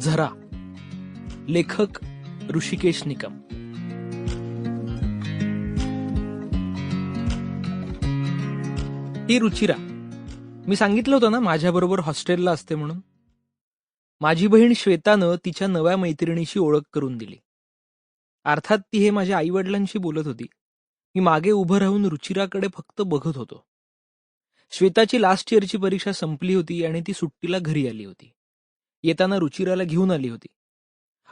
झरा. लेखक ऋषिकेश निकम. ही रुचिरा. मी सांगितलं होतं ना माझ्याबरोबर हॉस्टेलला असते म्हणून. माझी बहीण श्वेतानं तिच्या नव्या मैत्रिणीशी ओळख करून दिली. अर्थात ती हे माझ्या आईवडिलांशी बोलत होती. मी मागे उभं राहून रुचिराकडे फक्त बघत होतो. श्वेताची लास्ट इयरची परीक्षा संपली होती आणि ती सुट्टीला घरी आली होती. येताना रुचिराला घेऊन आली होती.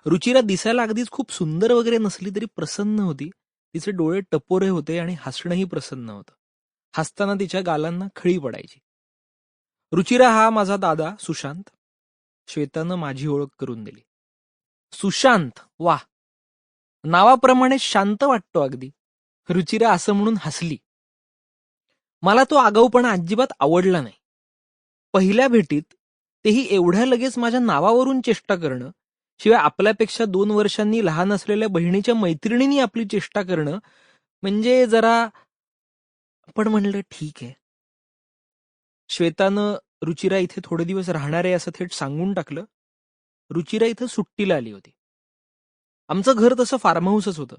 रुचिरा दिसायला अगदीच खूप सुंदर वगैरे नसली तरी प्रसन्न होती. तिचे डोळे टपोरे होते आणि हसणंही प्रसन्न होतं. हसताना तिच्या गालांना खळी पडायची. रुचिरा हा माझा दादा सुशांत. श्वेतानं माझी ओळख करून दिली. सुशांत वा. नावाप्रमाणे शांत वाटतो अगदी. रुचिरा असं म्हणून हसली. मला तो आगाऊपणा अजिबात आवडला नाही. पहिल्या भेटीत तेही एवढ्या लगेच माझ्या नावावरून चेष्टा करणं शिवाय आपल्यापेक्षा दोन वर्षांनी लहान असलेल्या बहिणीच्या मैत्रिणींनी आपली चेष्टा करणं म्हणजे जरा पण म्हणलं ठीक आहे. श्वेतानं रुचिरा इथे थोडे दिवस राहणार आहे असं थेट सांगून टाकलं. रुचिरा इथं सुट्टीला आली होती. आमचं घर तसं फार्म हाऊसच होतं.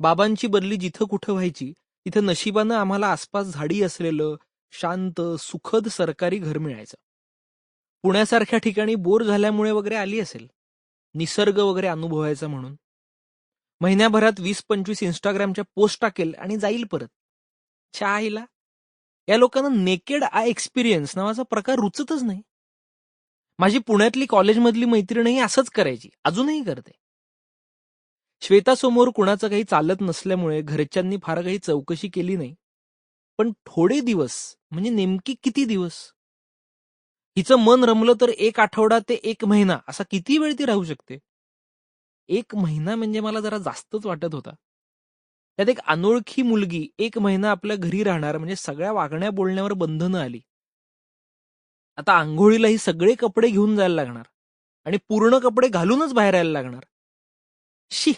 बाबांची बदली जिथं कुठं व्हायची तिथं नशिबानं आम्हाला आसपास झाडी असलेलं शांत सुखद सरकारी घर मिळायचं. पुण्यासारख्या ठिकाणी बोर झाल्यामुळे वगैरे आली असेल. निसर्ग वगैरे अनुभवायचा म्हणून. महिन्याभरात वीस पंचवीस इंस्टाग्रामच्या पोस्ट टाकेल आणि जाईल परत. छाईला या लोकांना नेकेड आय एक्सपिरियन्स नावाचा प्रकार रुचतच नाही. माझी पुण्यातली कॉलेजमधली मैत्रीणही असंच करायची. अजूनही करते. श्वेतासमोर कुणाचं काही चालत नसल्यामुळे घरच्यांनी फार काही चौकशी केली नाही. पण थोडे दिवस म्हणजे नेमकी किती दिवस? हिचं मन रमलं तर एक आठवडा ते एक महिना असा किती वेळ ती राहू शकते? एक महिना म्हणजे मला जरा जास्तच वाटत होता. त्यात एक अनोळखी मुलगी एक महिना आपल्या घरी राहणार म्हणजे सगळ्या वागण्या बोलण्यावर बंधनं आली. आता आंघोळीलाही सगळे कपडे घेऊन जायला लागणार आणि पूर्ण कपडे घालूनच बाहेर यायला लागणार. शी!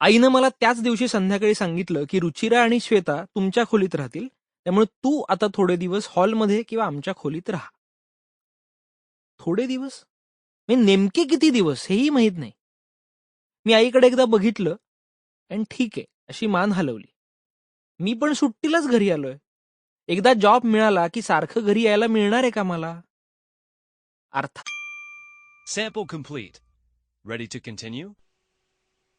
आईनं मला त्याच दिवशी संध्याकाळी सांगितलं की रुचिरा आणि श्वेता तुमच्या खोलीत राहतील. त्यामुळे तू आता थोडे दिवस हॉलमध्ये किंवा आमच्या खोलीत राहा. थोडे दिवस? मी नेमके किती दिवस? हेही माहीत नाही. मी आईकडे एकदा बघितलं आणि ठीक आहे अशी मान हलवली. मी पण सुट्टीलाच घरी आलोय. एकदा जॉब मिळाला की सारखं घरी यायला मिळणार आहे का मला? अर्थात Sample complete. Ready to continue?